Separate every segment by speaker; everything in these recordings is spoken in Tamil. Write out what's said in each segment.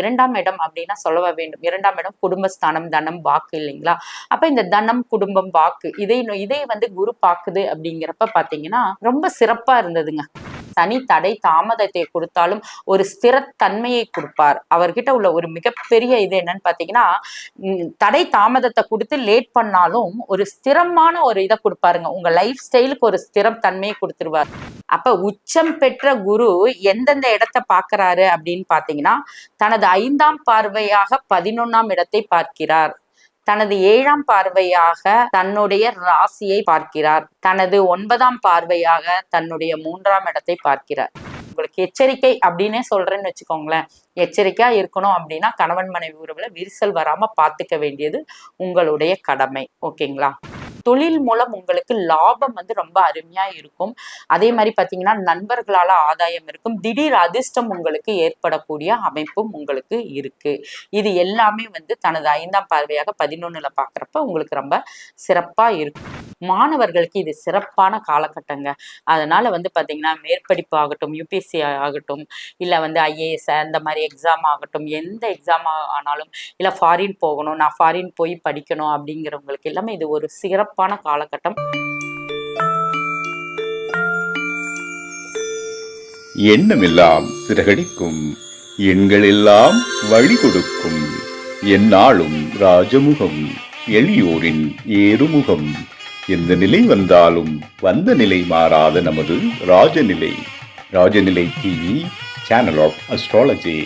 Speaker 1: இரண்டாம் இடம் அப்படின்னா சொல்லவ வேண்டும். இரண்டாம் இடம் குடும்பஸ்தானம் தனம் வாக்கு இல்லைங்களா? அப்ப இந்த தனம் குடும்பம் வாக்கு இதை இதை வந்து குரு பாக்குது அப்படிங்கிறப்ப பாத்தீங்கன்னா ரொம்ப சிறப்பா இருந்ததுங்க. சனி தடை தாமதத்தை கொடுத்தாலும் ஒரு ஸ்திரத்தன்மையை கொடுப்பார். அவர்கிட்ட உள்ள ஒரு மிகப்பெரிய இது என்னன்னு பாத்தீங்கன்னா தடை தாமதத்தை கொடுத்து லேட் பண்ணாலும் ஒரு ஸ்திரமான ஒரு இதை கொடுப்பாருங்க. உங்க லைஃப் ஸ்டைலுக்கு ஒரு ஸ்திரம் தன்மையை கொடுத்துருவார். அப்ப உச்சம் பெற்ற குரு எந்தெந்த இடத்தை பாக்குறாரு அப்படின்னு பாத்தீங்கன்னா தனது ஐந்தாம் பார்வையாக பதினொன்னாம் இடத்தை பார்க்கிறார். தனது ஏழாம் பார்வையாக தன்னுடைய ராசியை பார்க்கிறார். தனது ஒன்பதாம் பார்வையாக தன்னுடைய மூன்றாம் இடத்தை பார்க்கிறார். உங்களுக்கு எச்சரிக்கை அப்படின்னே சொல்றேன்னு வச்சுக்கோங்களேன். எச்சரிக்கையா இருக்கணும் அப்படின்னா கணவன் மனைவி உறவுல விரிசல் வராம பாத்துக்க வேண்டியது உங்களுடைய கடமை. ஓகேங்களா? தொழில் மூலம் உங்களுக்கு லாபம் வந்து ரொம்ப அருமையா இருக்கும். அதே மாதிரி பாத்தீங்கன்னா நண்பர்களால ஆதாயம் இருக்கும். திடீர் அதிர்ஷ்டம் உங்களுக்கு ஏற்படக்கூடிய அமைப்பும் உங்களுக்கு இருக்கு. இது எல்லாமே வந்து தனது ஐந்தாம் பார்வையாக பதினொன்னுல பாக்குறப்ப உங்களுக்கு ரொம்ப சிறப்பா இருக்கும். மாணவர்களுக்கு இது சிறப்பான காலகட்டங்க. அதனால வந்து பாத்தீங்கன்னா மேற்படிப்பு ஆகட்டும் யூபிஎஸ்சி ஆகட்டும் இல்ல வந்து ஐஏஎஸ் அந்த மாதிரி எக்ஸாம் ஆகட்டும் எந்த எக்ஸாம் ஆனாலும் இல்ல ஃபாரின் போகணும் நான் ஃபாரின் போய் படிக்கணும் அப்படிங்கிறவங்களுக்கு எல்லாமே இது ஒரு சிறப்பு சிறப்பான காலகட்டம்.
Speaker 2: எண்ணமெல்லாம் சிறகடிக்கும் எண்களெல்லாம் வழி கொடுக்கும் எந்நாளும் ராஜமுகம் எளியோரின் ஏறுமுகம். எந்த நிலை வந்தாலும் வந்த நிலை மாறாத நமது Rajanilai. Rajanilai TV channel of astrology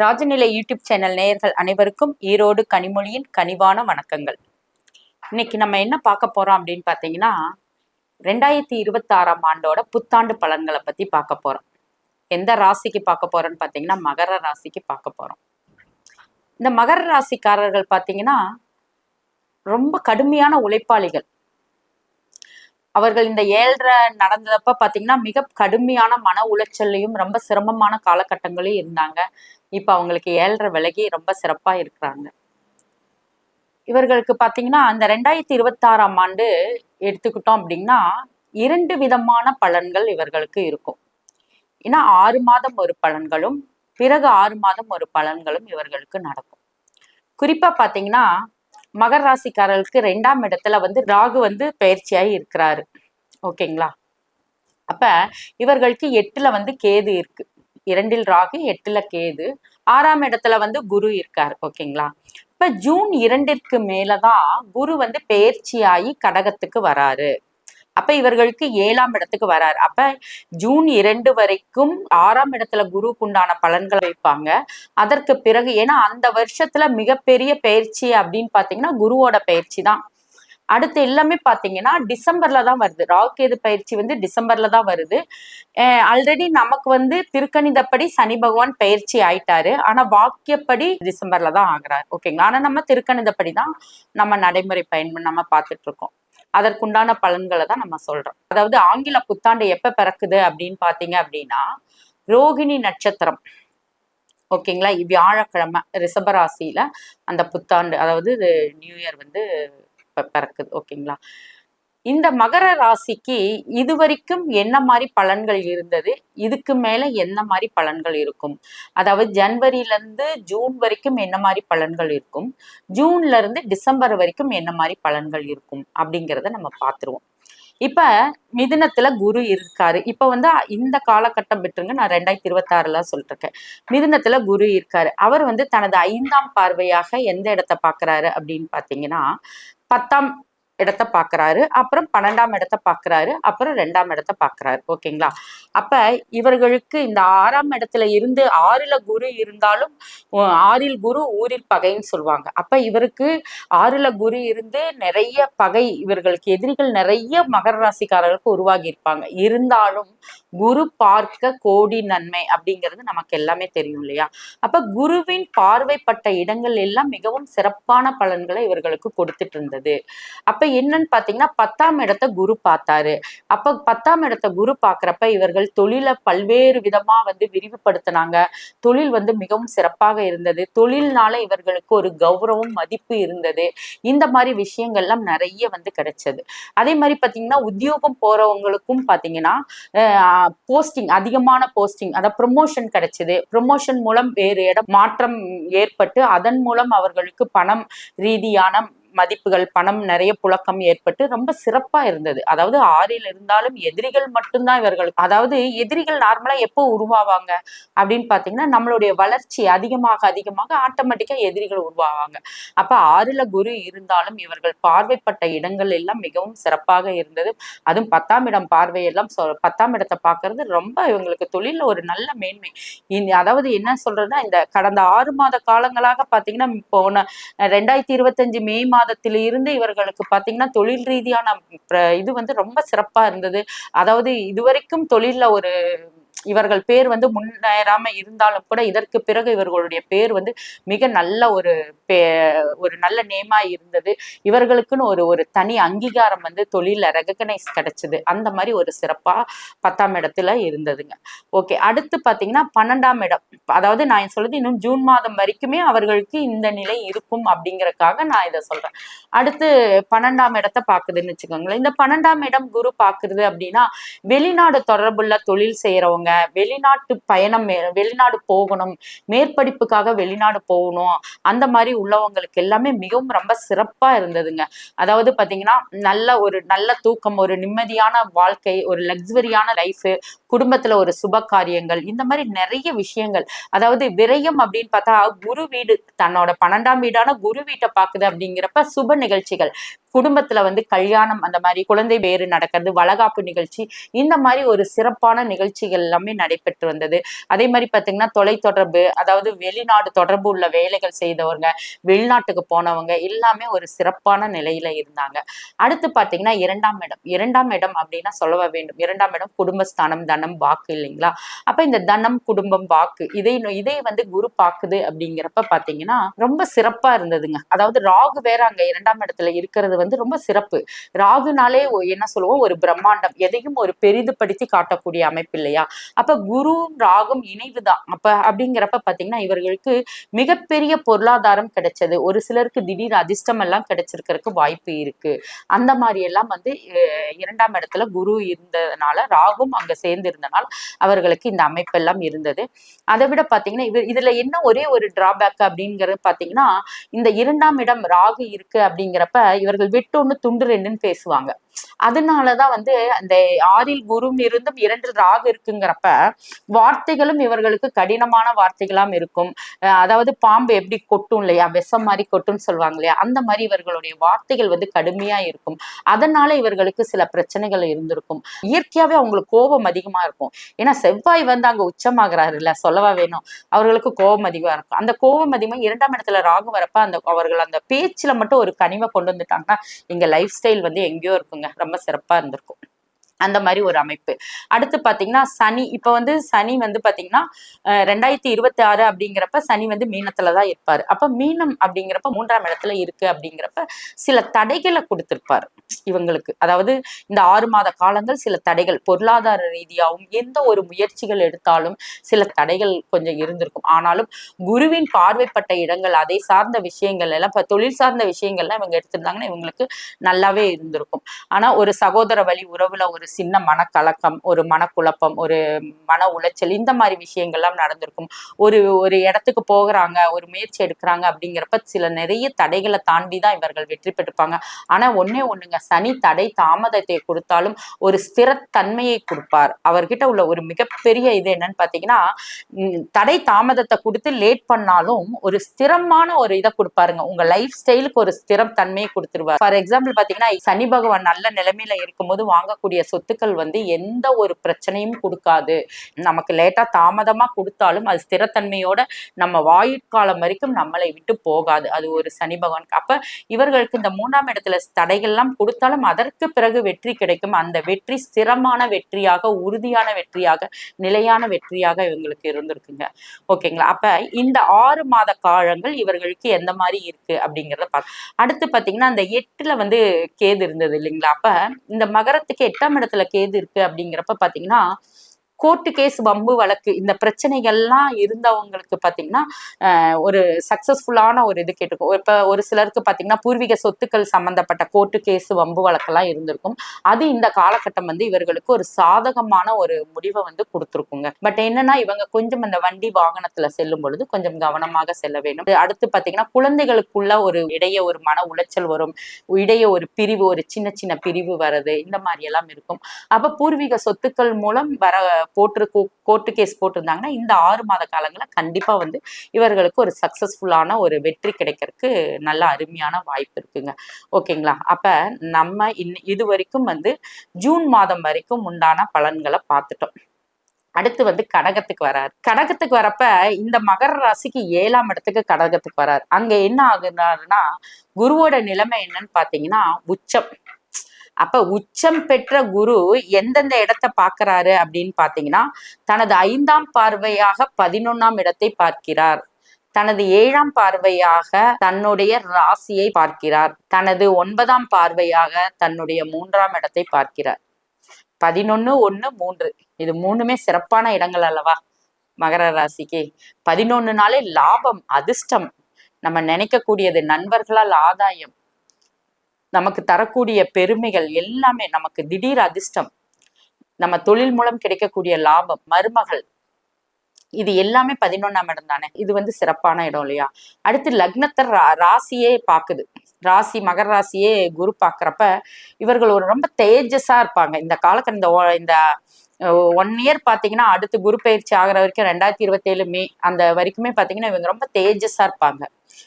Speaker 1: Rajanilai YouTube channel நேயர்கள் அனைவருக்கும் ஈரோடு கனிமொழியின் கனிவான வணக்கங்கள். இன்னைக்கு நம்ம என்ன பார்க்க போறோம் அப்படின்னு பார்த்தீங்கன்னா ரெண்டாயிரத்தி இருபத்தி ஆறாம் ஆண்டோட புத்தாண்டு பலன்களை பத்தி பார்க்க போறோம். எந்த ராசிக்கு பார்க்க போறோம்னு பார்த்தீங்கன்னா மகர ராசிக்கு பார்க்க போறோம். இந்த மகர ராசிக்காரர்கள் பார்த்தீங்கன்னா ரொம்ப கடுமையான உழைப்பாளிகள். அவர்கள் இந்த ஏழரை நடந்ததப்ப பாத்தீங்கன்னா மிக கடுமையான மன உளைச்சல்லையும் ரொம்ப சிரமமான காலகட்டங்களையும் இருந்தாங்க. இப்ப அவங்களுக்கு ஏழ்ரை விலகி ரொம்ப சிறப்பா இருக்கிறாங்க. இவர்களுக்கு பாத்தீங்கன்னா அந்த ரெண்டாயிரத்தி இருபத்தாறாம் ஆண்டு எடுத்துக்கிட்டோம் அப்படின்னா இரண்டு விதமான பலன்கள் இவர்களுக்கு இருக்கும். ஏன்னா ஆறு மாதம் ஒரு பலன்களும் பிறகு ஆறு மாதம் ஒரு பலன்களும் இவர்களுக்கு நடக்கும். குறிப்பா பாத்தீங்கன்னா மகர ராசிக்காரர்களுக்கு ரெண்டாம் இடத்துல வந்து ராகு வந்து பயிற்சியாகி இருக்கிறாரு. ஓகேங்களா? அப்ப இவர்களுக்கு எட்டுல வந்து கேது இருக்கு. இரண்டில் ராகு எட்டுல கேது. ஆறாம் இடத்துல வந்து குரு இருக்காரு ஓகேங்களா? இப்ப ஜூன் இரண்டிற்கு மேலதான் குரு வந்து பயிற்சியாகி கடகத்துக்கு வராரு. அப்ப இவர்களுக்கு ஏழாம் இடத்துக்கு வராரு. அப்ப ஜூன் இரண்டு வரைக்கும் ஆறாம் இடத்துல குருவுக்கு உண்டான பலன்களை வைப்பாங்க. அதற்கு பிறகு ஏன்னா அந்த வருஷத்துல மிகப்பெரிய பயிற்சி அப்படின்னு பாத்தீங்கன்னா குருவோட பயிற்சி தான் அடுத்து எல்லாமே பார்த்தீங்கன்னா டிசம்பர்ல தான் வருது. ராகுகேது பயிற்சி வந்து டிசம்பர்ல தான் வருது. ஆல்ரெடி நமக்கு வந்து திருக்கணிதப்படி சனி பகவான் பயிற்சி ஆயிட்டாரு. ஆனா வாக்கியப்படி டிசம்பர்ல தான் ஆகுறாரு. ஓகேங்களா? ஆனா நம்ம திருக்கணிதப்படி தான் நம்ம நடைமுறை பயன் நம்ம பார்த்துட்டு இருக்கோம் அதற்குண்டான பலன்களை தான் நம்ம சொல்றோம். அதாவது ஆங்கில புத்தாண்டு எப்ப பிறக்குது அப்படின்னு பாத்தீங்க அப்படின்னா ரோகிணி நட்சத்திரம். ஓகேங்களா? வியாழக்கிழமை ரிஷபராசியில அந்த புத்தாண்டு அதாவது இது நியூ இயர் வந்து பிறக்குது ஓகேங்களா? இந்த மகர ராசிக்கு இது வரைக்கும் என்ன மாதிரி பலன்கள் இருந்தது? இதுக்கு மேல என்ன மாதிரி பலன்கள் இருக்கும்? அதாவது ஜனவரில ஜூன் வரைக்கும் என்ன மாதிரி பலன்கள் இருக்கும்? ஜூன்ல இருந்து டிசம்பர் வரைக்கும் என்ன மாதிரி பலன்கள் இருக்கும்? அப்படிங்கிறத நம்ம பார்த்துருவோம் இப்ப மிதுனத்துல குரு இருக்காரு. இப்ப வந்து இந்த காலகட்டம் விட்டுருங்க நான் ரெண்டாயிரத்தி இருபத்தி ஆறுல சொல்லிட்டு மிதுனத்துல குரு இருக்காரு. அவர் வந்து தனது ஐந்தாம் பார்வையாக எந்த இடத்த பாக்குறாரு அப்படின்னு பாத்தீங்கன்னா பத்தாம் இடத்த பாக்குறாரு. அப்புறம் பன்னெண்டாம் இடத்த பார்க்குறாரு அப்புறம் ரெண்டாம் இடத்த பாக்குறாரு. ஓகேங்களா? அப்ப இவர்களுக்கு இந்த ஆறாம் இடத்துல இருந்து ஆறுல குரு இருந்தாலும் ஆறில் குரு ஊரில் பகைன்னு சொல்லுவாங்க. அப்ப இவருக்கு ஆறுல குரு இருந்து நிறைய பகை இவர்களுக்கு எதிரிகள் நிறைய மகர ராசிக்காரர்களுக்கு உருவாகி இருப்பாங்க. இருந்தாலும் குரு பார்க்க கோடி நன்மை அப்படிங்கிறது நமக்கு எல்லாமே தெரியும் இல்லையா? அப்ப குருவின் பார்வைப்பட்ட இடங்கள் எல்லாம் மிகவும் சிறப்பான பலன்களை இவர்களுக்கு கொடுத்துட்டு இருந்தது. அப்ப என்னன்னு பாத்தீங்கன்னா பத்தாம் இடத்த குரு பார்த்தாரு. அப்ப பத்தாம் இடத்த குரு பாக்குறப்ப இவர்கள் தொழிலை பல்வேறு விதமா வந்து விரிவுபடுத்தினாங்க. தொழில் வந்து மிகவும் சிறப்பாக இருந்தது. தொழில்னால இவர்களுக்கு ஒரு கௌரவம் மதிப்பு இருந்தது. இந்த மாதிரி விஷயங்கள்லாம் நிறைய வந்து கிடைச்சது. அதே மாதிரி பாத்தீங்கன்னா உத்தியோகம் போறவங்களுக்கும் பாத்தீங்கன்னா போஸ்டிங் அதிகமான போஸ்டிங் அதாவது ப்ரொமோஷன் கிடைச்சது. ப்ரொமோஷன் மூலம் வேறு இடம் மாற்றம் ஏற்பட்டு அதன் மூலம் அவர்களுக்கு பணம் ரீதியான மதிப்புகள் பணம் நிறைய புழக்கம் ஏற்பட்டு ரொம்ப சிறப்பா இருந்தது. அதாவது ஆறில் இருந்தாலும் எதிரிகள் மட்டும்தான் இவர்களுக்கு அதாவது எதிரிகள் நார்மலா எப்போ உருவாவாங்க அப்படின்னு பாத்தீங்கன்னா நம்மளுடைய வளர்ச்சி அதிகமாக அதிகமாக ஆட்டோமேட்டிக்கா எதிரிகள் உருவாவாங்க. அப்ப ஆறுல குரு இருந்தாலும் இவர்கள் பார்வைப்பட்ட இடங்கள் எல்லாம் மிகவும் சிறப்பாக இருந்தது. அதுவும் பத்தாம் இடம் பார்வையெல்லாம் பத்தாம் இடத்தை பார்க்கறது ரொம்ப இவங்களுக்கு தொழில ஒரு நல்ல மேன்மை. அதாவது என்ன சொல்றதுன்னா இந்த கடந்த ஆறு மாத காலங்களாக பாத்தீங்கன்னா போன ரெண்டாயிரத்தி இருபத்தஞ்சு மே மாதம் மாதத்தில இருந்து இவர்களுக்கு பாத்தீங்கன்னா தொழில் ரீதியான இது வந்து ரொம்ப சிறப்பா இருந்தது. அதாவது இதுவரைக்கும் தொழில்ல ஒரு இவர்கள் பேர் வந்து முன்னேறாம இருந்தாலும் கூட இதற்கு பிறகு இவர்களுடைய பேர் வந்து மிக நல்ல ஒரு பே- ஒரு நல்ல நேமா இருந்தது. இவர்களுக்குன்னு ஒரு ஒரு தனி அங்கீகாரம் வந்து தொழில ரெகக்னைஸ் கிடைச்சது. அந்த மாதிரி ஒரு சிறப்பா பத்தாம் இடத்துல இருந்ததுங்க. ஓகே அடுத்து பாத்தீங்கன்னா பன்னெண்டாம் இடம். அதாவது நான் சொல்றது இன்னும் ஜூன் மாதம் வரைக்குமே அவர்களுக்கு இந்த நிலை இருக்கும் அப்படிங்கறக்காக நான் இதை சொல்றேன். அடுத்து பன்னெண்டாம் இடத்தை பாக்குதுன்னு வச்சுக்கோங்களேன். இந்த பன்னெண்டாம் இடம் குரு பாக்குறது அப்படின்னா வெளிநாடு தொடர்புள்ள தொழில் செய்யறவங்க வெளிநாட்டு பயணம் வெளிநாடு போகணும் மேற்படிப்புக்காக வெளிநாடு போகணும் அந்த மாதிரி உள்ளவங்களுக்கு எல்லாமே மிகவும் ரொம்ப சிறப்பா இருந்ததுங்க. அதாவது பாத்தீங்கன்னா நல்ல ஒரு நல்ல தூக்கம் ஒரு நிம்மதியான வாழ்க்கை ஒரு லக்ஸுரியான லைஃப் குடும்பத்துல ஒரு சுப காரியங்கள் இந்த மாதிரி நிறைய விஷயங்கள். அதாவது விரயம் அப்படின்னு பார்த்தா குரு வீடு தன்னோட பன்னெண்டாம் வீடான குரு வீட்டை பாக்குது அப்படிங்கிறப்ப சுப நிகழ்ச்சிகள். குடும்பத்துல வந்து கல்யாணம் அந்த மாதிரி குழந்தை பேரு நடக்கிறது வளகாப்பு நிகழ்ச்சி இந்த மாதிரி ஒரு சிறப்பான நிகழ்ச்சிகள் எல்லாமே நடைபெற்று வந்தது. அதே மாதிரி பாத்தீங்கன்னா தொலைத்தொடர்பு அதாவது வெளிநாடு தொடர்பு உள்ள வேலைகள் செய்தவங்க வெளிநாட்டுக்கு போனவங்க எல்லாமே ஒரு சிறப்பான நிலையில இருந்தாங்க. அடுத்து பாத்தீங்கன்னா இரண்டாம் இடம். இரண்டாம் இடம் அப்படின்னா சொல்ல வேண்டும்? இரண்டாம் இடம் குடும்பஸ்தானம் தனம் வாக்கு இல்லைங்களா? அப்ப இந்த தனம் குடும்பம் வாக்கு இதை இதை வந்து குரு பாக்குது அப்படிங்கிறப்ப பாத்தீங்கன்னா ரொம்ப சிறப்பா இருந்ததுங்க. அதாவது ராகு வேற அங்க இரண்டாம் இடத்துல இருக்கிறது வந்து ரொம்ப சிறப்பு. ராகுனாலே என்ன சொல்லுவோம் ஒரு பிரம்மாண்டம். எதையும் ஒரு பெரிதுபடுத்தி காட்டக்கூடிய அமைப்பு இல்லையா? அப்ப குருவும் ராகும் இணைவுதான். அப்ப அப்படிங்கிறப்ப பாத்தீங்கன்னா இவர்களுக்கு மிகப்பெரிய பொருளாதாரம் கிடைச்சது. ஒரு சிலருக்கு திடீர் அதிர்ஷ்டம் எல்லாம் கிடைச்சிருக்கிறதுக்கு வாய்ப்பு இருக்கு. அந்த மாதிரி எல்லாம் வந்து இரண்டாம் இடத்துல குரு இருந்ததுனால ராகும் அங்க சேர்ந்து இருந்தனால அவர்களுக்கு இந்த அமைப்பெல்லாம் இருந்தது. அதை விட பாத்தீங்கன்னா இவர் இதுல என்ன ஒரே ஒரு டிராபேக் அப்படிங்கிறது பாத்தீங்கன்னா இந்த இரண்டாம் இடம் ராகு இருக்கு அப்படிங்கிறப்ப இவர்கள் வெட்டொன்னு துண்டு ரெண்டுன்னு பேசுவாங்க. அதனாலதான் வந்து அந்த ஆறில் குரும் இருந்தும் இரண்டு ராகு இருக்குங்கிறப்ப வார்த்தைகளும் இவர்களுக்கு கடினமான வார்த்தைகளாம் இருக்கும். அஹ் அதாவது பாம்பு எப்படி கொட்டும் இல்லையா? விஷம் மாதிரி கொட்டும்னு சொல்லுவாங்க இல்லையா? அந்த மாதிரி இவர்களுடைய வார்த்தைகள் வந்து கடுமையா இருக்கும். அதனால இவர்களுக்கு சில பிரச்சனைகள் இருந்திருக்கும். இயற்கையாவே அவங்களுக்கு கோபம் அதிகமா இருக்கும். ஏன்னா செவ்வாய் வந்து அங்க உச்சமாகிறாரு இல்ல சொல்லவா வேணும்? அவர்களுக்கு கோபம் அதிகமா இருக்கும். அந்த கோபம் அதிகமா இரண்டாம் இடத்துல ராகு வரப்ப அந்த அவர்கள் அந்த பேச்சுல மட்டும் ஒரு கனிமை கொண்டு வந்துட்டாங்கன்னா எங்க லைஃப் ஸ்டைல் வந்து எங்கேயோ இருக்குங்க. ரொம்ப சிறப்பா இருந்திருக்கும். அந்த மாதிரி ஒரு அமைப்பு. அடுத்து பாத்தீங்கன்னா சனி. இப்ப வந்து சனி வந்து பாத்தீங்கன்னா ரெண்டாயிரத்தி இருபத்தி ஆறு அப்படிங்கிறப்ப சனி வந்து மீனத்துல தான் இருப்பாரு. அப்ப மீனம் அப்படிங்கிறப்ப மூன்றாம் இடத்துல இருக்கு அப்படிங்கிறப்ப சில தடைகளை கொடுத்திருப்பாரு இவங்களுக்கு. அதாவது இந்த ஆறு மாத காலங்கள் சில தடைகள் பொருளாதார ரீதியாகவும் எந்த ஒரு முயற்சிகள் எடுத்தாலும் சில தடைகள் கொஞ்சம் இருந்திருக்கும். ஆனாலும் குருவின் பார்வைப்பட்ட இடங்கள் அதை சார்ந்த விஷயங்கள் எல்லாம் இப்ப தொழில் சார்ந்த விஷயங்கள்லாம் இவங்க எடுத்திருந்தாங்கன்னா இவங்களுக்கு நல்லாவே இருந்திருக்கும். ஆனா ஒரு சகோதர வழி உறவுல ஒரு சின்ன மனக்கலக்கம் ஒரு மனக்குழப்பம் ஒரு மன உளைச்சல் இந்த மாதிரி விஷயங்கள்லாம் நடந்திருக்கும். ஒரு ஒரு இடத்துக்கு போகிறாங்க ஒரு முயற்சி எடுக்கிறாங்க அப்படிங்கிறப்ப சில நிறைய தடைகளை தாண்டி தான் இவர்கள் வெற்றி பெற்றுப்பாங்க ஆனா ஒன்னே ஒண்ணுங்க சனி தடை தாமதத்தை கொடுத்தாலும் ஒரு ஸ்திரத்தன்மையை கொடுப்பார். அவர்கிட்ட உள்ள ஒரு மிகப்பெரிய இது என்னன்னு பாத்தீங்கன்னா தடை தாமதத்தை கொடுத்து லேட் பண்ணாலும் ஒரு ஸ்திரமான ஒரு இதை கொடுப்பாருங்க. உங்க லைஃப் ஸ்டைலுக்கு ஒரு ஸ்திரம் தன்மையை கொடுத்துருவார். ஃபார் எக்ஸாம்பிள் பாத்தீங்கன்னா சனி பகவான் நல்ல நிலைமையில இருக்கும்போது வாங்கக்கூடிய சொத்துக்கள் வந்து எந்த ஒரு பிரச்சனையும் கொடுக்காது. நமக்கு லேட்டா தாமதமா கொடுத்தாலும் அது ஸ்திரத்தன்மையோட நம்ம வாயுட்காலம் வரைக்கும் நம்மளை விட்டு போகாது. அது ஒரு சனி பகவான். அப்ப இவர்களுக்கு இந்த மூணாம் இடத்துல தடைகள்லாம் கொடுத்தாலும் அதற்கு பிறகு வெற்றி கிடைக்கும். அந்த வெற்றி ஸ்திரமான வெற்றியாக உறுதியான வெற்றியாக நிலையான வெற்றியாக இவங்களுக்கு இருந்திருக்குங்க. ஓகேங்களா? அப்ப இந்த ஆறு மாத காலங்கள் இவர்களுக்கு எந்த மாதிரி இருக்கு அப்படிங்கிறத பார்க்க அடுத்து பாத்தீங்கன்னா அந்த எட்டுல வந்து கேது இருந்தது இல்லைங்களா? அப்ப இந்த மகரத்துக்கு எட்டாம் இடத்துல கேது இருக்கு அப்படிங்கிறப்ப பாத்தீங்கன்னா கோர்ட்டு கேஸ் வம்பு வழக்கு இந்த பிரச்சனைகள்லாம் இருந்தவங்களுக்கு பாத்தீங்கன்னா ஆஹ் ஒரு சக்சஸ்ஃபுல்லான ஒரு இது கேட்டுக்கும் இப்போ ஒரு சிலருக்கு பாத்தீங்கன்னா பூர்வீக சொத்துக்கள் சம்மந்தப்பட்ட கோர்ட்டு கேஸ் வம்பு வழக்கெல்லாம் இருந்திருக்கும். அது இந்த காலகட்டம் வந்து இவர்களுக்கு ஒரு சாதகமான ஒரு முடிவை வந்து கொடுத்துருக்குங்க. பட் என்னன்னா இவங்க கொஞ்சம் அந்த வண்டி வாகனத்துல செல்லும் பொழுது கொஞ்சம் கவனமாக செல்ல வேண்டும். அடுத்து பாத்தீங்கன்னா குழந்தைகளுக்குள்ள ஒரு இடையே ஒரு மன உளைச்சல் வரும். இடையே ஒரு பிரிவு ஒரு சின்ன சின்ன பிரிவு வர்றது இந்த மாதிரி எல்லாம் இருக்கும். அப்ப பூர்வீக சொத்துக்கள் மூலம் வர போட்டு கோர்ட்டு கேஸ் போட்டிருந்தாங்கன்னா இந்த ஆறு மாத காலங்களில் கண்டிப்பா வந்து இவர்களுக்கு ஒரு சக்சஸ்ஃபுல்லான ஒரு வெற்றி கிடைக்கிறதுக்கு நல்ல அருமையான வாய்ப்பு இருக்குங்க. ஓகேங்களா? அப்ப நம்ம இன் இது வரைக்கும் வந்து ஜூன் மாதம் வரைக்கும் உண்டான பலன்களை பார்த்துட்டோம். அடுத்து வந்து கடகத்துக்கு வராரு. கடகத்துக்கு வரப்ப இந்த மகர ராசிக்கு ஏழாம் இடத்துக்கு கடகத்துக்கு வராரு. அங்க என்ன ஆகுறாருன்னா குருவோட நிலைமை என்னன்னு பாத்தீங்கன்னா உச்சம். அப்ப உச்சம் பெற்ற குரு எந்தெந்த இடத்தை பார்க்கறாரு அப்படின்னு பாத்தீங்கன்னா தனது ஐந்தாம் பார்வையாக பதினொன்னாம் இடத்தை பார்க்கிறார். தனது ஏழாம் பார்வையாக தன்னுடைய ராசியை பார்க்கிறார். தனது ஒன்பதாம் பார்வையாக தன்னுடைய மூன்றாம் இடத்தை பார்க்கிறார். பதினொன்னு ஒண்ணு மூன்று. இது மூணுமே சிறப்பான இடங்கள் அல்லவா? மகர ராசிக்கு. பதினொன்னு நாளே லாபம் அதிர்ஷ்டம். நம்ம நினைக்கக்கூடியது நண்பர்களால் ஆதாயம். நமக்கு தரக்கூடிய பெருமைகள் எல்லாமே நமக்கு திடீர் அதிர்ஷ்டம். நம்ம தொழில் மூலம் கிடைக்கக்கூடிய லாபம் மருமகள். இது எல்லாமே பதினொன்னாம் இடம் தானே? இது வந்து சிறப்பான இடம் இல்லையா? அடுத்து லக்னத்தை ரா- ராசியே பாக்குது ராசி மகர ராசியே குரு பாக்குறப்ப இவர்கள் ஒரு ரொம்ப தேஜஸா இருப்பாங்க. இந்த காலக்கட்ட இந்த இந்த ஒன் இயர் பாத்தீங்கன்னா அடுத்து குரு பயிற்சி ஆகிற வரைக்கும் ரெண்டாயிரத்தி இருபத்தி ஏழு மே அந்த வரைக்குமே பாத்தீங்கன்னா இவங்க ரொம்ப தேஜஸா இருப்பாங்க.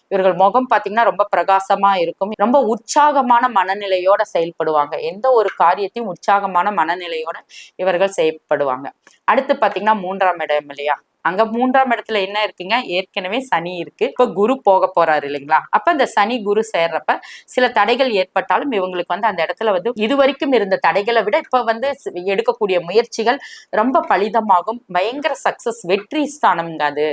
Speaker 1: இவர்கள் முகம் பாத்தீங்கன்னா ரொம்ப பிரகாசமா இருக்கும். ரொம்ப உற்சாகமான மனநிலையோட செயல்படுவாங்க. எந்த ஒரு காரியத்தையும் உற்சாகமான மனநிலையோட இவர்கள் செயல்படுவாங்க. அடுத்து பாத்தீங்கன்னா மூன்றாம் இடம் இல்லையா? அங்க மூன்றாம் இடத்துல என்ன இருக்குங்க? ஏற்கனவே சனி இருக்கு. இப்ப குரு போக போறாரு இல்லைங்களா? அப்ப இந்த சனி குரு சேர்றப்ப சில தடைகள் ஏற்பட்டாலும் இவங்களுக்கு வந்து அந்த இடத்துல வந்து இதுவரைக்கும் இருந்த தடைகளை விட இப்ப வந்து எடுக்கக்கூடிய முயற்சிகள் ரொம்ப பலிதமாகும். பயங்கர சக்சஸ் வெற்றி ஸ்தானம்ங்க அது.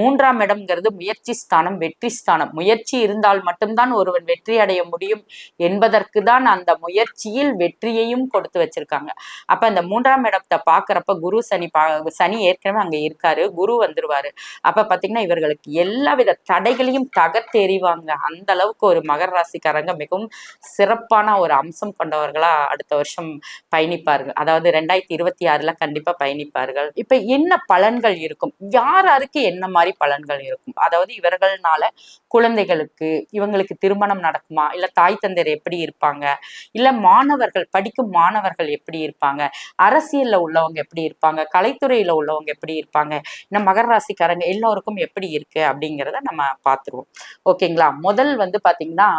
Speaker 1: மூன்றாம் இடம்ங்கிறது முயற்சி ஸ்தானம் வெற்றி ஸ்தானம். முயற்சி இருந்தால் மட்டும்தான் ஒருவன் வெற்றி அடைய முடியும் என்பதற்கு தான் அந்த முயற்சியில் வெற்றியையும் கொடுத்து வச்சிருக்காங்க. அப்ப அந்த மூன்றாம் இடத்தை பாக்குறப்ப குரு சனி பா சனி ஏற்கனவே அங்க இருக்காரு. குரு வந்துருவாரு. அப்ப பாத்தீங்கன்னா இவர்களுக்கு எல்லா வித தடைகளையும் தகர்த்தெறிவாங்க அந்த அளவுக்கு ஒரு மகர ராசிக்காரங்க மிகவும் சிறப்பான ஒரு அம்சம் கொண்டவர்களா அடுத்த வருஷம் பயணிப்பார்கள். அதாவது ரெண்டாயிரத்தி இருபத்தி ஆறுல கண்டிப்பா பயணிப்பார்கள். இப்ப என்ன பலன்கள் இருக்கும்? யார் யாருக்கு என்ன மாதிரி பலன்கள் இருக்கும்? அதாவது இவர்கள்னால குழந்தைகளுக்கு இவங்களுக்கு திருமணம் நடக்குமா? இல்ல தாய் தந்தையர் எப்படி இருப்பாங்க? இல்ல மாணவர்கள் படிக்கும் மாணவர்கள் எப்படி இருப்பாங்க? அரசியல்ல உள்ளவங்க எப்படி இருப்பாங்க? கலைத்துறையில உள்ளவங்க எப்படி இருப்பாங்க? இந்த மகர ராசிக்காரங்க எல்லோருக்கும் எப்படி இருக்கு அப்படிங்கிறத நம்ம பார்த்துருவோம். ஓகேங்களா? முதல் வந்து பாத்தீங்கன்னா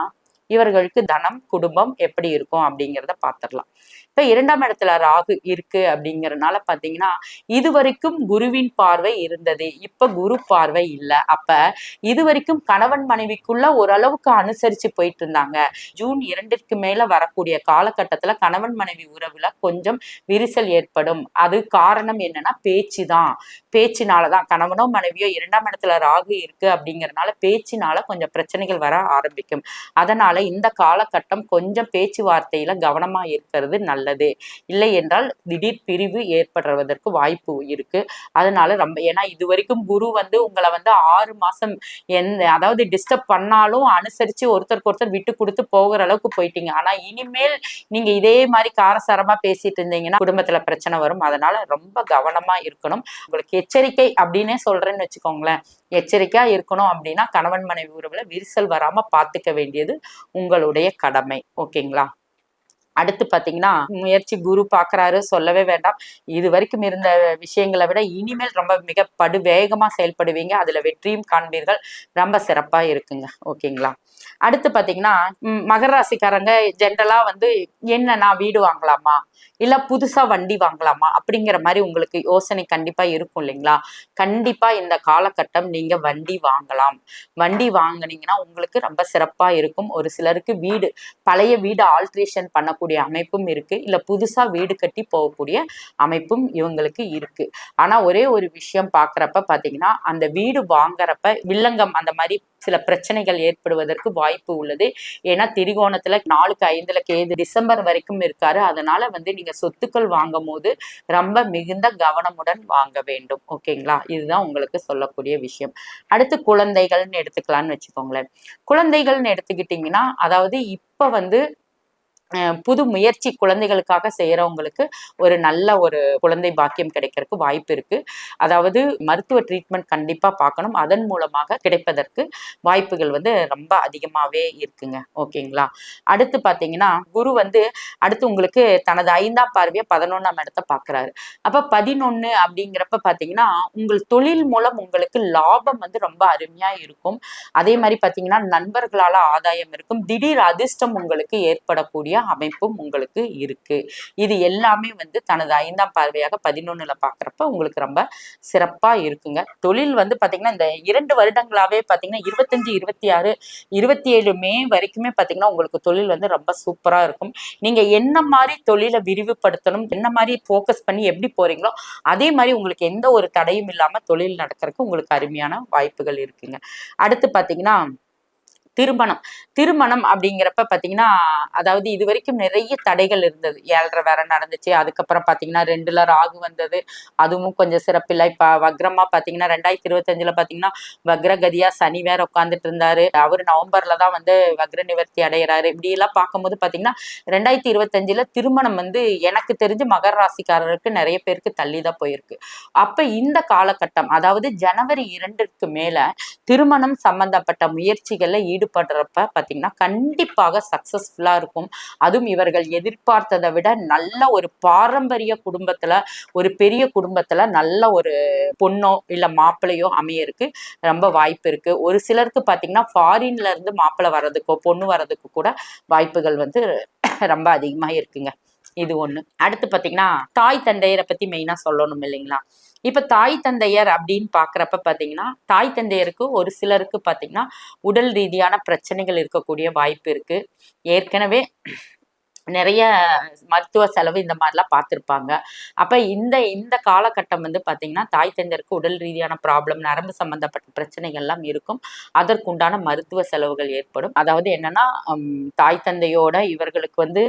Speaker 1: இவர்களுக்கு தனம் குடும்பம் எப்படி இருக்கும் அப்படிங்கிறத பார்த்துடலாம். இப்ப இரண்டாம் இடத்துல ராகு இருக்கு அப்படிங்கறதுனால பாத்தீங்கன்னா இது வரைக்கும் குருவின் பார்வை இருந்தது. இப்ப குரு பார்வை இல்ல. அப்ப இது வரைக்கும் கணவன் மனைவிக்குள்ள ஓரளவுக்கு அனுசரிச்சு போயிட்டு இருந்தாங்க. ஜூன் இரண்டிற்கு மேல வரக்கூடிய காலகட்டத்துல கணவன் மனைவி உறவுல கொஞ்சம் விரிசல் ஏற்படும். அது காரணம் என்னன்னா பேச்சு தான் பேச்சினாலதான். கணவனோ மனைவியோ இரண்டாம் இடத்துல ராகு இருக்கு அப்படிங்கறதுனால பேச்சினால கொஞ்சம் பிரச்சனைகள் வர ஆரம்பிக்கும். அதனால இந்த காலகட்டம் கொஞ்சம் பேச்சுவார்த்தையில கவனமா இருக்கிறது நல்லது. இல்லை என்றால் திடீர் பிரிவு ஏற்படுவதற்கு வாய்ப்பு இருக்கு. அதனால ரொம்ப ஏன்னா இது வரைக்கும் குரு வந்து உங்களை வந்து ஆறு மாசம் எந்த அதாவது டிஸ்டர்ப் பண்ணாலும் அனுசரிச்சு ஒருத்தருக்கு ஒருத்தர் விட்டு கொடுத்து போகிற அளவுக்கு போயிட்டீங்க. ஆனா இனிமேல் நீங்க இதே மாதிரி காரசாரமா பேசிட்டு இருந்தீங்கன்னா குடும்பத்துல பிரச்சனை வரும். அதனால ரொம்ப கவனமா இருக்கணும். உங்களுக்கு எச்சரிக்கை அப்படின்னே சொல்றேன்னு வச்சுக்கோங்களேன். எச்சரிக்கையா இருக்கணும் அப்படின்னா கணவன் மனைவி உறவுல விரிசல் வராம பாத்துக்க வேண்டியது உங்களுடைய கடமை. ஓகேங்களா? அடுத்து பாத்தீங்கன்னா முயற்சி குரு பாக்குறாரு சொல்லவே வேண்டாம். இது வரைக்கும் இருந்த விஷயங்களை விட இனிமேல் ரொம்ப மிக படு வேகமா செயல்படுவீங்க. அதுல வெற்றியும் காண்பீர்கள். ரொம்ப சிறப்பா இருக்குங்க. ஓகேங்களா? அடுத்து பாத்தீங்கன்னா மகர ராசிக்காரங்க ஜென்ரலா வந்து என்ன நான் வீடு வாங்கலாமா? இல்ல புதுசா வண்டி வாங்கலாமா? அப்படிங்கிற மாதிரி உங்களுக்கு யோசனை கண்டிப்பா இருக்கும் இல்லைங்களா? கண்டிப்பா இந்த காலகட்டம் நீங்க வண்டி வாங்கலாம். வண்டி வாங்குனீங்கன்னா உங்களுக்கு ரொம்ப சிறப்பா இருக்கும். ஒரு சிலருக்கு வீடு பழைய வீடு ஆல்ட்ரேஷன் பண்ணக்கூடிய அமைப்பும் இருக்கு. இல்ல புதுசா வீடு கட்டி போகக்கூடிய அமைப்பும் இவங்களுக்கு இருக்கு. ஆனா ஒரே ஒரு விஷயம் பாக்குறப்ப பாத்தீங்கன்னா அந்த வீடு வாங்குறப்ப வில்லங்கம் அந்த மாதிரி சில பிரச்சனைகள் ஏற்படுவதற்கு வாய்ப்பு உள்ளது. ஏன்னா திரிகோணத்துல நாலுக்கு ஐந்துல கேது டிசம்பர் வரைக்கும் இருக்காரு. அதனால வந்து நீங்க சொத்துக்கள் வாங்கும் போது ரொம்ப மிகுந்த கவனமுடன் வாங்க வேண்டும். ஓகேங்களா? இதுதான் உங்களுக்கு சொல்லக்கூடிய விஷயம். அடுத்து குழந்தைகள்னு எடுத்துக்கலாம்னு வச்சுக்கோங்களேன். குழந்தைகள்னு எடுத்துக்கிட்டீங்கன்னா அதாவது இப்ப வந்து புது முயற்சி குழந்தைகளுக்காக செய்கிறவங்களுக்கு ஒரு நல்ல ஒரு குழந்தை பாக்கியம் கிடைக்கிறதுக்கு வாய்ப்பு இருக்கு. அதாவது மருத்துவ ட்ரீட்மெண்ட் கண்டிப்பா பார்க்கணும் அதன் மூலமாக கிடைப்பதற்கு வாய்ப்புகள் வந்து ரொம்ப அதிகமாகவே இருக்குங்க. ஓகேங்களா? அடுத்து பார்த்தீங்கன்னா குரு வந்து அடுத்து உங்களுக்கு தனது ஐந்தாம் பார்வையை பதினொன்றாம் இடத்த பார்க்குறாரு அப்போ பதினொன்னு அப்படிங்கிறப்ப பார்த்தீங்கன்னா உங்கள் தொழில் மூலம் உங்களுக்கு லாபம் வந்து ரொம்ப அருமையாக இருக்கும். அதே மாதிரி பார்த்தீங்கன்னா நண்பர்களால் ஆதாயம் இருக்கும். திடீர் அதிர்ஷ்டம் உங்களுக்கு ஏற்படக்கூடிய அமைப்பும் உங்களுக்கு இருக்கு. இது எல்லாமே வந்து தனது ஐந்தாம் பார்வையாக பதினொன்னுல பாக்குறப்ப உங்களுக்கு ரொம்ப சிறப்பா இருக்குங்க. தொழில் வந்து பாத்தீங்கன்னா இந்த இரண்டு வருடங்களாவே பாத்தீங்கன்னா இருபத்தஞ்சு இருபத்தி ஆறு இருபத்தி ஏழு மே வரைக்குமே பாத்தீங்கன்னா உங்களுக்கு தொழில் வந்து ரொம்ப சூப்பரா இருக்கும். நீங்க என்ன மாதிரி தொழிலை விரிவுபடுத்தணும் என்ன மாதிரி ஃபோக்கஸ் பண்ணி எப்படி போறீங்களோ அதே மாதிரி உங்களுக்கு எந்த ஒரு தடையும் இல்லாம தொழில் நடக்கிறதுக்கு உங்களுக்கு அருமையான வாய்ப்புகள் இருக்குங்க. அடுத்து பாத்தீங்கன்னா திருமணம். திருமணம் அப்படிங்கிறப்ப பாத்தீங்கன்னா அதாவது இது வரைக்கும் நிறைய தடைகள் இருந்தது. ஏழரை வேற நடந்துச்சு. அதுக்கப்புறம் பாத்தீங்கன்னா ரெண்டுல ராகு வந்தது. அதுவும் கொஞ்சம் சிறப்பில்லை இப்ப வக்ரமா பாத்தீங்கன்னா ரெண்டாயிரத்தி இருபத்தஞ்சுல பாத்தீங்கன்னா வக்ரகதியா சனி வேற உட்காந்துட்டு இருந்தாரு. அவரு நவம்பர்ல தான் வந்து வக்ர நிவர்த்தி அடைகிறாரு இப்படி எல்லாம் பார்க்கும்போது பாத்தீங்கன்னா ரெண்டாயிரத்தி இருபத்தஞ்சுல திருமணம் வந்து எனக்கு தெரிஞ்சு மகர ராசிக்காரருக்கு நிறைய பேருக்கு தள்ளி தான் போயிருக்கு. அப்ப இந்த காலகட்டம் அதாவது ஜனவரி இரண்டுக்கு மேல திருமணம் சம்பந்தப்பட்ட முயற்சிகள்ல ஈடுபடுறப்ப பார்த்தீங்கன்னா கண்டிப்பாக சக்ஸஸ்ஃபுல்லாக இருக்கும். அதுவும் இவர்கள் எதிர்பார்த்ததை விட நல்ல ஒரு பாரம்பரிய குடும்பத்தில் ஒரு பெரிய குடும்பத்தில் நல்ல ஒரு பொண்ணோ இல்லை மாப்பிள்ளையோ அமையறதுக்கு ரொம்ப வாய்ப்பு இருக்கு. ஒரு சிலருக்கு பார்த்தீங்கன்னா ஃபாரின்ல இருந்து மாப்பிள்ளை வர்றதுக்கோ பொண்ணு வர்றதுக்கு கூட வாய்ப்புகள் வந்து ரொம்ப அதிகமாக இருக்குங்க இது ஒண்ணு. அடுத்து பாத்தீங்கன்னா தாய் தந்தையரை பத்தி மெயினா சொல்லணும் இல்லைங்களா? இப்ப தாய் தந்தையர் அப்படின்னு பாக்குறப்ப பாத்தீங்கன்னா தாய் தந்தையருக்கு ஒரு சிலருக்கு பாத்தீங்கன்னா உடல் ரீதியான பிரச்சனைகள் இருக்கக்கூடிய வாய்ப்பு இருக்கு. ஏற்கனவே நிறைய மருத்துவ செலவு இந்த மாதிரிலாம் பார்த்துருப்பாங்க. அப்ப இந்த இந்த காலகட்டம் வந்து பாத்தீங்கன்னா தாய் தந்தருக்கு உடல் ரீதியான ப்ராப்ளம் நரம்பு சம்பந்தப்பட்ட பிரச்சனைகள்லாம் இருக்கும். அதற்குண்டான மருத்துவ செலவுகள் ஏற்படும். அதாவது என்னன்னா தாய் தந்தையோட இவர்களுக்கு வந்து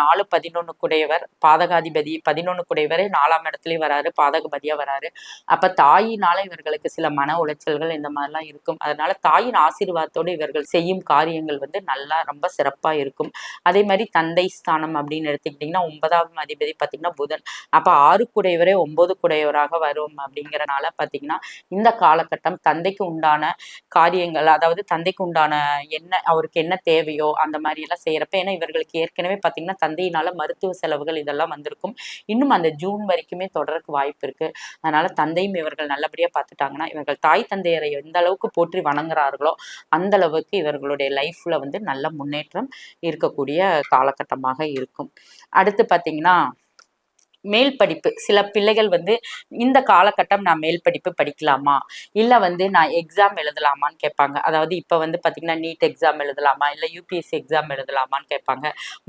Speaker 1: நாலு பதினொன்னு குடையவர் பாதகாதிபதி பதினொன்னு குடையவரே நாலாம் இடத்துலயும் வராரு பாதகபதியா வராரு. அப்ப தாயினால இவர்களுக்கு சில மன உளைச்சல்கள் இந்த மாதிரிலாம் இருக்கும். அதனால தாயின் ஆசீர்வாதத்தோடு இவர்கள் செய்யும் காரியங்கள் வந்து நல்லா ரொம்ப சிறப்பா இருக்கும். அதே மாதிரி தந்தை ஸ்தானம் அப்படின்னு எடுத்துக்கிட்டிங்கன்னா ஒன்பதாவது அதிபதி பார்த்தீங்கன்னா புதன். அப்போ ஆறு குடையவரே ஒன்பது குடையவராக வரும் அப்படிங்கிறனால பார்த்தீங்கன்னா இந்த காலகட்டம் தந்தைக்கு உண்டான காரியங்கள் அதாவது தந்தைக்கு உண்டான என்ன அவருக்கு என்ன தேவையோ அந்த மாதிரி எல்லாம் செய்யறப்ப ஏன்னா இவர்களுக்கு ஏற்கனவே பார்த்தீங்கன்னா தந்தையினால மருத்துவ செலவுகள் இதெல்லாம் வந்திருக்கும். இன்னும் அந்த ஜூன் வரைக்குமே தொடர்றதுக்கு வாய்ப்பு இருக்கு. அதனால தந்தையும் இவர்கள் நல்லபடியா பார்த்துட்டாங்கன்னா இவர்கள் தாய் தந்தையரை எந்த அளவுக்கு போற்றி வணங்குறார்களோ அந்த அளவுக்கு இவர்களுடைய லைஃப்ல வந்து நல்ல முன்னேற்றம் இருக்கக்கூடிய காலகட்டம் காலமாக இருக்கும். அடுத்து பார்த்தீங்கன்னா மேல் படிப்பு. சில பிள்ளைகள் வந்து இந்த காலகட்டம் நான் மேல் படிப்பு படிக்கலாமா? இல்லை வந்து நான் எக்ஸாம் எழுதலாமான்னு கேட்பாங்க. அதாவது இப்போ வந்து பார்த்திங்கன்னா நீட் எக்ஸாம் எழுதலாமா? இல்லை யூபிஎஸ்சி எக்ஸாம் எழுதலாமான்னு கேட்பாங்க.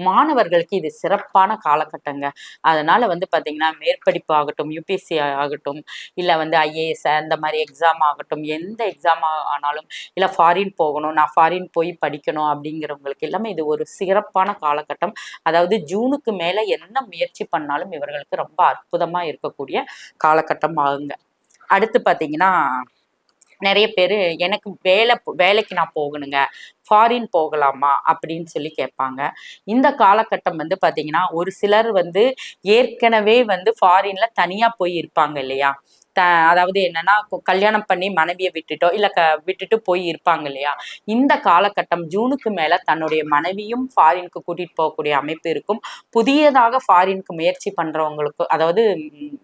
Speaker 1: மாணவர்களுக்கு இது சிறப்பான காலகட்டங்க. அதனால வந்து பார்த்திங்கன்னா மேற்படிப்பு ஆகட்டும் யூபிஎஸ்சி ஆகட்டும் இல்லை வந்து ஐஏஎஸ் அந்த மாதிரி எக்ஸாம் ஆகட்டும் எந்த எக்ஸாம் ஆனாலும் இல்லை ஃபாரின் போகணும் நான் ஃபாரின் போய் படிக்கணும் அப்படிங்கிறவங்களுக்கு எல்லாமே இது ஒரு சிறப்பான காலகட்டம். அதாவது ஜூனுக்கு மேலே என்ன முயற்சி பண்ணாலும் இவர்கள் இவர்களுக்கு ரொம்ப அற்புதமா இருக்கக்கூடிய காலகட்டம் ஆகுங்க அடுத்து பார்த்தீங்கன்னா நிறைய பேர் எனக்கு வேலை வேலைக்கு நான் போகணுங்க. ஃபாரின் போகலாமா? அப்படின்னு சொல்லி கேட்பாங்க. இந்த காலகட்டம் வந்து பார்த்தீங்கன்னா ஒரு சிலர் வந்து ஏற்கனவே வந்து ஃபாரின்ல தனியாக போய் இருப்பாங்க இல்லையா? த அதாவது என்னன்னா கல்யாணம் பண்ணி மனைவியை விட்டுட்டோ இல்ல க விட்டுட்டு போய் இருப்பாங்க இல்லையா? இந்த காலகட்டம் ஜூனுக்கு மேல தன்னுடைய மனைவியும் ஃபாரினுக்கு கூட்டிட்டு போகக்கூடிய அமைப்பு இருக்கும். புதியதாக ஃபாரினுக்கு முயற்சி பண்றவங்களுக்கு அதாவது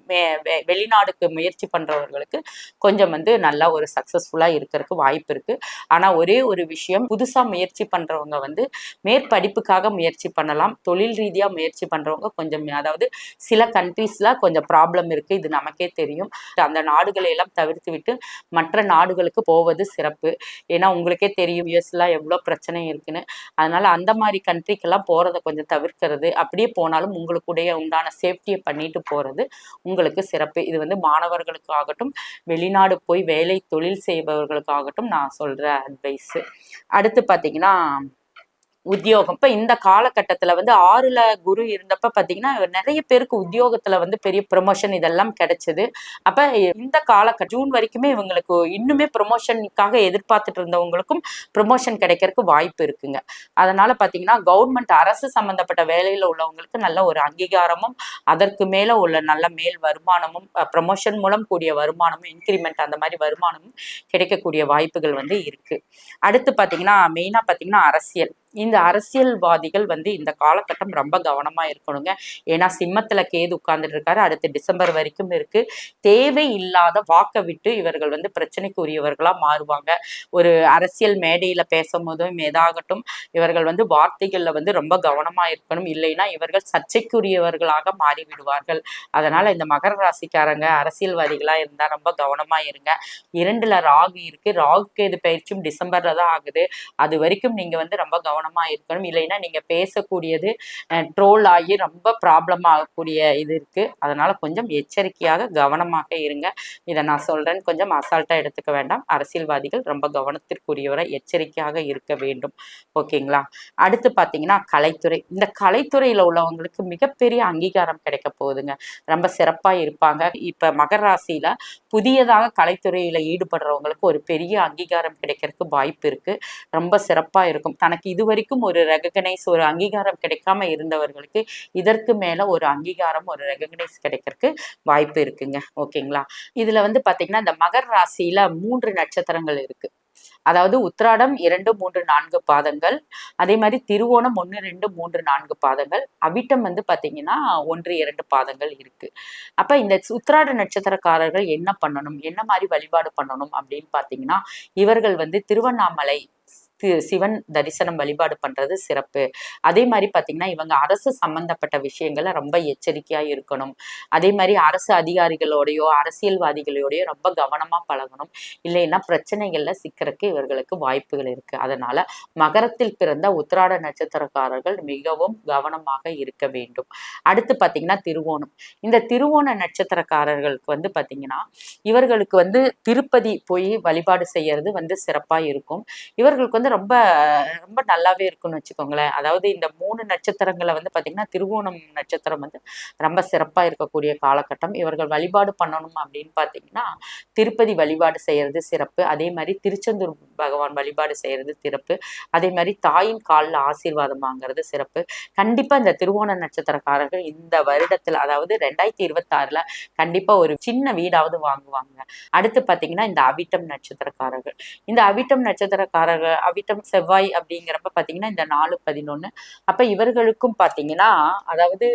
Speaker 1: மே- வெளிநாடுக்கு முயற்சி பண்றவர்களுக்கு கொஞ்சம் வந்து நல்லா ஒரு சக்சஸ்ஃபுல்லா இருக்கிறதுக்கு வாய்ப்பு இருக்கு. ஆனா ஒரே ஒரு விஷயம் புதுசா முயற்சி பண்றவங்க வந்து மேற்படிப்புக்காக முயற்சி பண்ணலாம். தொழில் ரீதியா முயற்சி பண்றவங்க கொஞ்சம் அதாவது சில கண்ட்ரீஸ்ல கொஞ்சம் ப்ராப்ளம் இருக்கு. இது நமக்கே தெரியும். அந்த நாடுகளை எல்லாம் தவிர்த்து விட்டு மற்ற நாடுகளுக்கு போவது சிறப்பு. ஏன்னா உங்களுக்கே தெரியும் யூஎஸ்லாம் எவ்வளோ பிரச்சனை இருக்குன்னு. அதனால அந்த மாதிரி கண்ட்ரிக்கெல்லாம் போகிறத கொஞ்சம் தவிர்க்கிறது. அப்படியே போனாலும் உங்களுக்குடைய உண்டான சேஃப்டியை பண்ணிட்டு போகிறது உங்களுக்கு சிறப்பு. இது வந்து மாணவர்களுக்காகட்டும் வெளிநாடு போய் வேலை தொழில் செய்பவர்களுக்காகட்டும் நான் சொல்கிற அட்வைஸு அடுத்து பார்த்தீங்கன்னா உத்தியோகம். இப்ப இந்த காலகட்டத்துல வந்து ஆறுல குரு இருந்தப்ப பாத்தீங்கன்னா நிறைய பேருக்கு உத்தியோகத்துல வந்து பெரிய ப்ரொமோஷன் இதெல்லாம் கிடைச்சது. அப்ப இந்த காலகட்டம் ஜூன் வரைக்குமே இவங்களுக்கு இன்னுமே ப்ரொமோஷனுக்காக எதிர்பார்த்துட்டு இருந்தவங்களுக்கும் ப்ரொமோஷன் கிடைக்கிறதுக்கு வாய்ப்பு இருக்குங்க. அதனால பாத்தீங்கன்னா கவர்மெண்ட் அரசு சம்பந்தப்பட்ட வேலையில உள்ளவங்களுக்கு நல்ல ஒரு அங்கீகாரமும் அதற்கு மேல உள்ள நல்ல மேல் வருமானமும் ப்ரொமோஷன் மூலம் கூடிய வருமானமும் இன்க்ரிமெண்ட் அந்த மாதிரி வருமானமும் கிடைக்கக்கூடிய வாய்ப்புகள் வந்து இருக்கு. அடுத்து பாத்தீங்கன்னா மெயினா பாத்தீங்கன்னா அரசியல். இந்த அரசியல்வாதிகள் வந்து இந்த காலகட்டம் ரொம்ப கவனமா இருக்கணுங்க. ஏன்னா சிம்மத்துல கேது உட்கார்ந்துட்டு இருக்காரு. அடுத்து டிசம்பர் வரைக்கும் இருக்கு. தேவை இல்லாத வாக்கை விட்டு இவர்கள் வந்து பிரச்சனைக்குரியவர்களா மாறுவாங்க. ஒரு அரசியல் மேடையில பேசும்போதும் ஏதாகட்டும் இவர்கள் வந்து வார்த்தைகள்ல வந்து ரொம்ப கவனமா இருக்கணும். இல்லைன்னா இவர்கள் சர்ச்சைக்குரியவர்களாக மாறிவிடுவார்கள். அதனால இந்த மகர ராசிக்காரங்க அரசியல்வாதிகளா இருந்தா ரொம்ப கவனமா இருங்க. இரண்டுல ராகு இருக்கு. ராகு கேது பயிற்சியும் டிசம்பர்ல தான் ஆகுது. அது வரைக்கும் நீங்க வந்து ரொம்ப கவனம் இருக்கணும். இல்லைன்னா நீங்க பேசக்கூடியது ட்ரோல் ஆகி ரொம்ப ப்ராப்ளம் ஆகக்கூடிய இது இருக்கு. அதனால கொஞ்சம் எச்சரிக்கையாக கவனமாக இருங்க. இதை நான் சொல்றேன் கொஞ்சம் அசால்ட்டா எடுத்துக்க வேண்டாம். அரசியல்வாதிகள் ரொம்ப கவனத்திற்குரியவரை எச்சரிக்கையாக இருக்க வேண்டும். ஓகேங்களா? அடுத்து பாத்தீங்கன்னா கலைத்துறை. இந்த கலைத்துறையில உள்ளவங்களுக்கு மிகப்பெரிய அங்கீகாரம் கிடைக்க போகுதுங்க. ரொம்ப சிறப்பா இருப்பாங்க. இப்ப மகர ராசியில் புதியதாக கலைத்துறையில ஈடுபடுறவங்களுக்கு ஒரு பெரிய அங்கீகாரம் கிடைக்கிறதுக்கு வாய்ப்பு இருக்கு. ரொம்ப சிறப்பா இருக்கும். தனக்கு இதுவரை வரைக்கும் ஒரு ரெகக்னைஸ் ஒரு அங்கீகாரம் கிடைக்காம இருந்தவர்களுக்கு இதற்கு மேல ஒரு அங்கீகாரம் ஒரு ரெகக்னைஸ் கிடைக்கிறதுக்கு வாய்ப்பு இருக்குங்க. ஓகேங்களா? இதுல வந்து பாத்தீங்கன்னா இந்த மகர் ராசியில மூன்று நட்சத்திரங்கள் இருக்கு. அதாவது உத்திராடம் இரண்டு மூன்று நான்கு பாதங்கள். அதே மாதிரி திருவோணம் ஒன்று ரெண்டு மூன்று நான்கு பாதங்கள். அவிட்டம் வந்து பாத்தீங்கன்னா ஒன்று இரண்டு பாதங்கள் இருக்கு. அப்ப இந்த உத்திராட நட்சத்திரக்காரர்கள் என்ன பண்ணணும்? என்ன மாதிரி வழிபாடு பண்ணணும் அப்படின்னு பாத்தீங்கன்னா இவர்கள் வந்து திருவண்ணாமலை சிவன் தரிசனம் வழிபாடு பண்றது சிறப்பு. அதே மாதிரி பாத்தீங்கன்னா இவங்க அரசு சம்பந்தப்பட்ட விஷயங்களை ரொம்ப எச்சரிக்கையா இருக்கணும். அதே மாதிரி அரசு அதிகாரிகளோடையோ அரசியல்வாதிகளோடையோ ரொம்ப கவனமா பழகணும். இல்லைன்னா பிரச்சனைகள்ல சிக்கறதுக்கு இவர்களுக்கு வாய்ப்புகள் இருக்கு. அதனால மகரத்தில் பிறந்த உத்திராட நட்சத்திரக்காரர்கள் மிகவும் கவனமாக இருக்க வேண்டும். அடுத்து பாத்தீங்கன்னா திருவோணம். இந்த திருவோண நட்சத்திரக்காரர்களுக்கு வந்து பாத்தீங்கன்னா இவர்களுக்கு வந்து திருப்பதி போய் வழிபாடு செய்யறது வந்து சிறப்பா இருக்கும். இவர்களுக்கு வந்து ரொம்ப ரொம்ப நல்லாவே இருக்கும்னு வச்சுக்கோங்களேன். அதாவது இந்த மூணு நட்சத்திரங்களை வந்து பாத்தீங்கன்னா திருவோணம் நட்சத்திரம் வந்து ரொம்ப சிறப்பா இருக்கக்கூடிய காலகட்டம். இவர்கள் வழிபாடு பண்ணணும் அப்படின்னு பாத்தீங்கன்னா திருப்பதி வழிபாடு செய்யறது சிறப்பு. அதே மாதிரி திருச்செந்தூர் பகவான் வழிபாடு செய்யறது சிறப்பு. அதே மாதிரி தாயின் காலில் ஆசீர்வாதம் வாங்குறது சிறப்பு. கண்டிப்பா இந்த திருவோண நட்சத்திரக்காரர்கள் இந்த வருடத்துல அதாவது ரெண்டாயிரத்தி இருபத்தாறுல கண்டிப்பா ஒரு சின்ன வீடாவது வாங்குவாங்க. அடுத்து பாத்தீங்கன்னா இந்த அவிட்டம் நட்சத்திரக்காரர்கள். இந்த அவிட்டம் நட்சத்திரக்காரர்கள் அவிட்டம் செவ்வாய் அப்படிங்கிறப்ப பாத்தீங்கன்னா இந்த நாலு பதினொன்னு. அப்போ இவர்களுக்கும் பாத்தீங்கன்னா அதாவது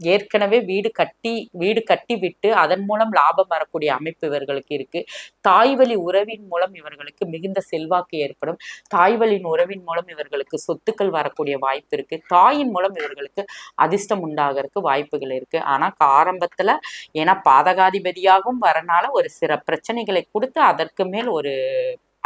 Speaker 1: ஏற்கனவே வீடு கட்டி வீடு கட்டி விட்டு அதன் மூலம் லாபம் வரக்கூடிய அமைப்பு இவர்களுக்கு இருக்கு. தாய்வழி உறவின் மூலம் இவர்களுக்கு மிகுந்த செல்வாக்கு ஏற்படும். தாய்வழியின் உறவின் மூலம் இவர்களுக்கு சொத்துக்கள் வரக்கூடிய வாய்ப்பு இருக்கு. தாயின் மூலம் இவர்களுக்கு அதிர்ஷ்டம் உண்டாகிறதுக்கு வாய்ப்புகள் இருக்கு. ஆனா ஆரம்பத்துல ஏன்னா பாதகாதிபதியாகவும் வரனால ஒரு சில பிரச்சனைகளை கொடுத்து அதற்கு மேல் ஒரு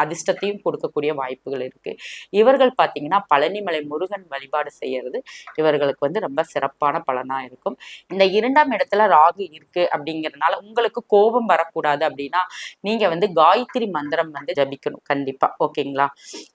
Speaker 1: அதிர்ஷ்டத்தையும் கொடுக்கக்கூடிய வாய்ப்புகள் இருக்கு. இவர்கள் பார்த்தீங்கன்னா பழனிமலை முருகன் வழிபாடு செய்யறது இவர்களுக்கு வந்து ரொம்ப சிறப்பான பலனா இருக்கும். இந்த இரண்டாம் இடத்துல ராகு இருக்கு அப்படிங்கறதுனால உங்களுக்கு கோபம் வரக்கூடாது அப்படின்னா நீங்க வந்து காயத்ரி மந்திரம் வந்து ஜபிக்கணும். கண்டிப்பா. ஓகேங்களா?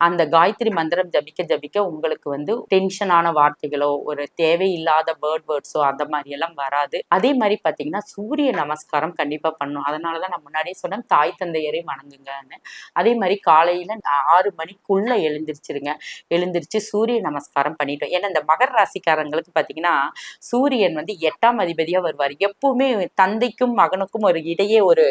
Speaker 1: அந்த காயத்ரி மந்திரம் ஜபிக்க ஜபிக்க உங்களுக்கு வந்து டென்ஷனான வார்த்தைகளோ ஒரு தேவையில்லாத பேர்ட் வேர்ட்ஸோ அந்த மாதிரி எல்லாம் வராது. அதே மாதிரி பாத்தீங்கன்னா சூரிய நமஸ்காரம் கண்டிப்பா பண்ணும் அதனாலதான் நான் முன்னாடியே சொன்னேன் தாய் தந்தையரை வணங்குங்கன்னு. அதே மாதிரி மாதிரி காலையில ஆறு மணிக்குள்ள எழுந்திருச்சிருங்க. எழுந்திருச்சு சூரிய நமஸ்காரம் பண்ணிட்டோம். ஏன்னா இந்த மகர ராசிக்காரங்களுக்கு பாத்தீங்கன்னா சூரியன் வந்து எட்டாம் அதிபதியா வருவார். எப்பவுமே தந்தைக்கும் மகனுக்கும் ஒரு இடையே ஒரு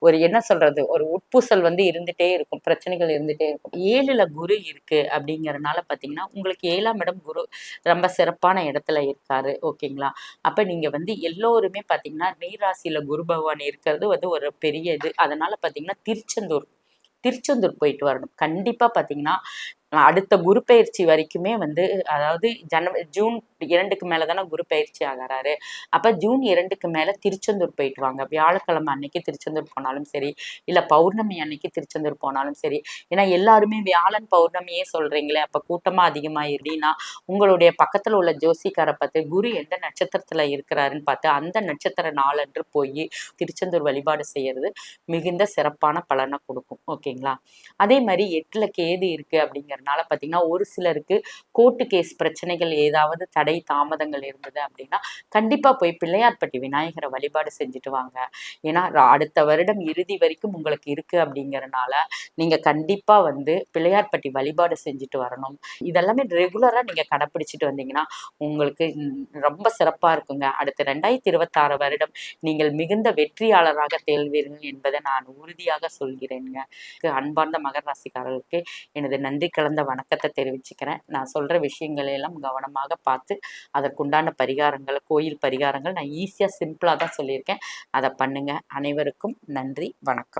Speaker 1: ஒரு என்ன சொல்றது ஒரு உட்பூசல் வந்து இருந்துட்டே இருக்கும். பிரச்சனைகள் இருந்துட்டே இருக்கும். ஏழுல குரு இருக்கு அப்படிங்கறதுனால பாத்தீங்கன்னா உங்களுக்கு ஏழாம் இடம் குரு ரொம்ப சிறப்பான இடத்துல இருக்காரு. ஓகேங்களா? அப்ப நீங்க வந்து எல்லோருமே பாத்தீங்கன்னா நீராசியில குரு பகவான் இருக்கிறது வந்து ஒரு பெரிய இது. அதனால பாத்தீங்கன்னா திருச்செந்தூர் திருச்செந்தூர் போயிட்டு வரணும். கண்டிப்பாக பார்த்தீங்கன்னா அடுத்த குரு பயிற்சி வரைக்குமே வந்து அதாவது ஜனவரி ஜூன் இரண்டுக்கு மேலே தானே குரு பயிற்சி ஆகிறாரு. அப்போ ஜூன் இரண்டுக்கு மேலே திருச்செந்தூர் போயிட்டு வாங்க. வியாழக்கிழமை அன்னைக்கு திருச்செந்தூர் போனாலும் சரி இல்லை பௌர்ணமி அன்னைக்கு திருச்செந்தூர் போனாலும் சரி. ஏன்னா எல்லாருமே வியாழன் பௌர்ணமியே சொல்கிறீங்களே அப்போ கூட்டமாக அதிகமாக அதிகமாயிருந்தீங்கன்னா உங்களுடைய பக்கத்தில் உள்ள ஜோசிக்காரை பார்த்து குரு எந்த நட்சத்திரத்தில் இருக்கிறாருன்னு பார்த்து அந்த நட்சத்திர நாளன்று போய் திருச்செந்தூர் வழிபாடு செய்கிறது மிகுந்த சிறப்பான பலனை கொடுக்கும். ஓகேங்களா? அதே மாதிரி எட்டில் கேது இருக்கு அப்படிங்கறதுனால பாத்தீங்கன்னா ஒரு சிலருக்கு கோர்ட்டு கேஸ் பிரச்சனைகள் ஏதாவது தடை தாமதங்கள் இருந்தது அப்படின்னா கண்டிப்பா போய் பிள்ளையார்பட்டி விநாயகரை வழிபாடு செஞ்சுட்டு வாங்க. ஏன்னா அடுத்த வருடம் இறுதி வரைக்கும் உங்களுக்கு இருக்கு அப்படிங்கறதுனால நீங்க கண்டிப்பா வந்து பிள்ளையார்பட்டி வழிபாடு செஞ்சுட்டு வரணும். இதெல்லாமே ரெகுலரா நீங்க கடைப்பிடிச்சிட்டு வந்தீங்கன்னா உங்களுக்கு ரொம்ப சிறப்பா இருக்குங்க. அடுத்த ரெண்டாயிரத்தி இருபத்தாறு வருடம் நீங்கள் மிகுந்த வெற்றியாளராக தேர்வீர்கள் என்பதை நான் உறுதியாக சொல்கிறேங்க அன்பார்ந்த மகர் ராசிக்காரர்களுக்கு எனது நன்றி கலந்த வணக்கத்தை தெரிவிச்சுக்கிறேன். நான் சொல்கிற விஷயங்களை எல்லாம் கவனமாக பார்த்து அதற்குண்டான பரிகாரங்கள் கோயில் பரிகாரங்கள் நான் ஈஸியாக சிம்பிளாக தான் சொல்லியிருக்கேன். அதை பண்ணுங்கள் அனைவருக்கும் நன்றி. வணக்கம்.